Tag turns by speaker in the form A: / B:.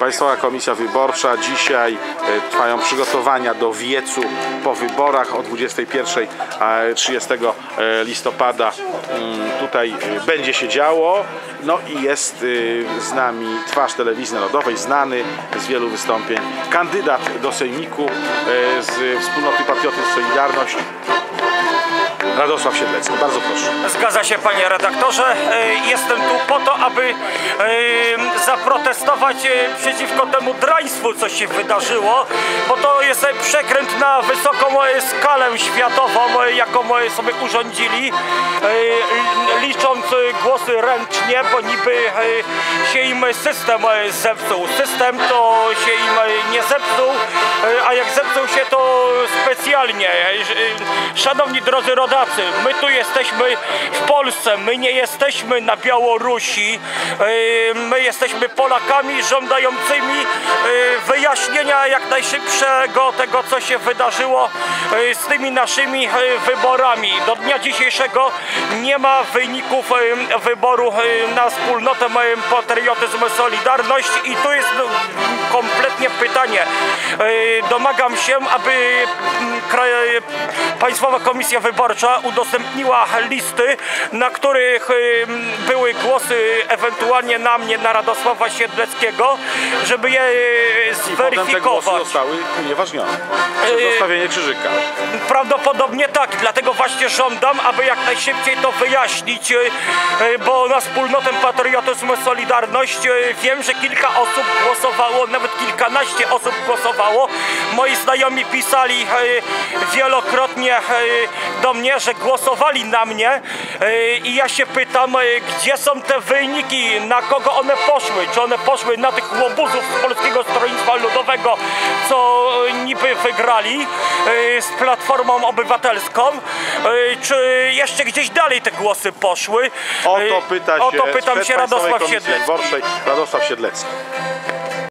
A: Państwowa Komisja Wyborcza. Dzisiaj e, trwają przygotowania do wiecu po wyborach o 21 e, 30 e, listopada. Mm, Tutaj e, będzie się działo. No i jest z nami twarz telewizji narodowej, znany z wielu wystąpień, kandydat do Sejmiku z Wspólnoty Patriotyzm Solidarność, Radosław Siedlecki. Bardzo proszę.
B: Zgadza się panie redaktorze. E, Jestem tu po to, aby e, zaprotestować e, przeciwko temu draństwu, co się wydarzyło, bo to jest przekręt na wysoką skalę światową, jaką sobie urządzili, licząc głosy ręcznie, bo niby się im system zepsuł. System to się im nie zepsuł, a jak zepsuł się to specjalnie. E, Szanowni drodzy rodacy, my tu jesteśmy w Polsce, my nie jesteśmy na Białorusi, e, my jesteśmy Polakami żądającymi e, wyjaśnienia jak najszybszego tego, co się wydarzyło e, z tymi naszymi e, wyborami. Do dnia dzisiejszego nie ma wyników e, wyboru e, na wspólnotę e, Patriotyzm Solidarność i tu jest no, kompletnie pytanie. Domagam się, aby mm, kraj- Państwowa Komisja Wyborcza udostępniła listy, na których em, były głosy ewentualnie na mnie, na Radosława Siedleckiego, żeby je e,
A: I potem te głosy
B: zweryfikować.
A: zostały unieważnione. Przez
B: Yy,
A: zostawienie krzyżyka.
B: Prawdopodobnie tak, dlatego właśnie żądam, aby jak najszybciej to wyjaśnić, e, bo na wspólnotę Patriotyzm Solidarność wiem, że kilka osób głosowało, nawet kilkanaście osób głosowało. Moi znajomi pisali e, wielokrotnie e, do mnie, że głosowali na mnie e, i ja się pytam, gdzie są te wyniki, na kogo one poszły, czy one poszły na tych łobuzów z Polskiego Stronnictwa Ludowego, co niby wygrali z Platformą Obywatelską, czy jeszcze gdzieś dalej te głosy poszły.
A: O to pyta się
B: o to pytam się Radosław Siedlecki.
A: Radosław Siedlecki.